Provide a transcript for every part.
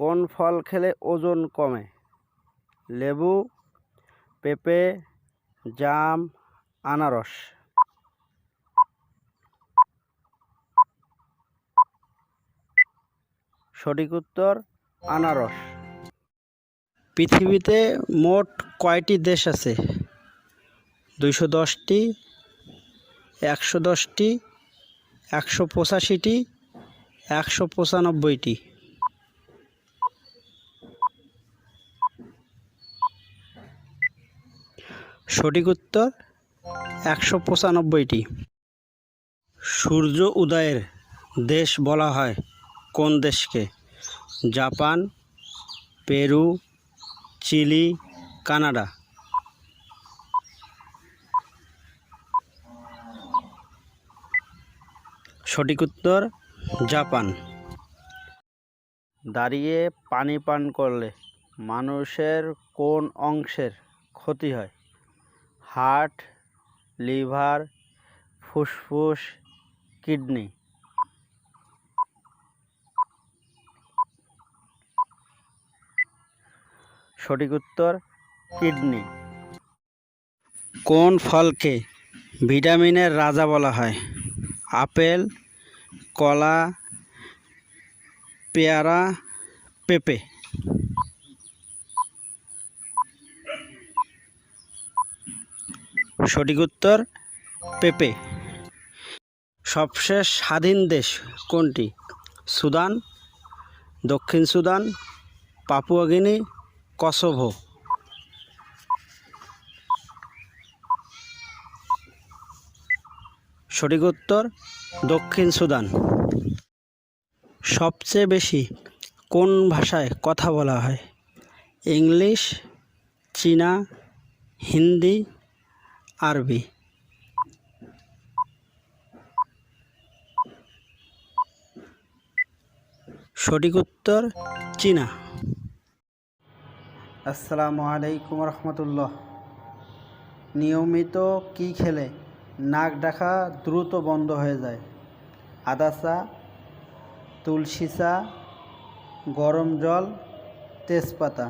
কোন ফল খেলে ওজন কমে? লেবু, পেঁপে, জাম, আনারস। সঠিক উত্তর, আনারস। পৃথিবীতে মোট কয়টি দেশ আছে? দুইশো দশটি, একশো দশটি, একশো পঁচাশিটি, একশো পঁচানব্বইটি। সঠিক উত্তর একশো পঁচানব্বইটি। সূর্য উদয়ের দেশ বলা হয় কোন দেশকে? Japan, Peru, Chile, Canada. সঠিক উত্তর জাপান। দাঁড়িয়ে পানি পান করলে মানুষের কোন অংশের ক্ষতি হয়? হার্ট, লিভার, ফুসফুস, কিডনি। সঠিক উত্তর, কিডনি। কোন ফলকে ভিটামিনের রাজা বলা হয়? আপেল, কলা, পেয়ারা, পেঁপে। সঠিক উত্তর পেঁপে। সবশেষ স্বাধীন দেশ কোনটি? সুদান, দক্ষিণ সুদান পাপুয়াগিনি কসোভো। সঠিক উত্তর দক্ষিণ সুদান। সবচেয়ে বেশি কোন ভাষায় কথা বলা হয়? ইংলিশ, চীনা, হিন্দি আরবি। সঠিক উত্তর, চীনা। আসসালামু আলাইকুম রহমতুল্লাহ। নিয়মিত কি খেলে নাক ডাকা দ্রুত বন্ধ হয়ে যায়? আদা চা, তুলসী চা, গরম জল, তেজপাতা।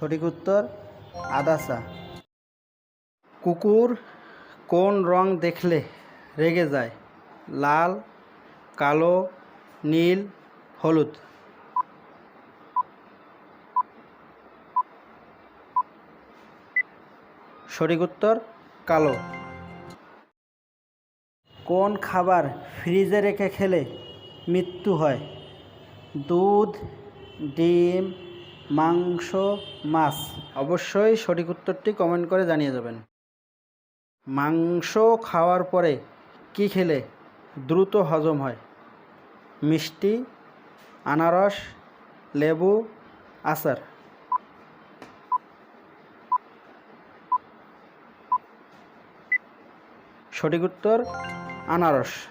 সঠিক উত্তর আদাসা কুকুর কোন রং দেখলে রেগে যায়? লাল, কালো, নীল, হলুদ। সঠিক উত্তর, কালো। কোন খাবার ফ্রিজে রেখে খেলে মৃত্যু হয়? দুধ, ডিম মাংস, মাছ। অবশ্যই সঠিক উত্তরটি কমেন্ট করে জানিয়ে যাবেন মাংস খাওয়ার পরে কি খেলে দ্রুত হজম হয়? মিষ্টি, আনারস, লেবু, আচার। সঠিক উত্তর, আনারস।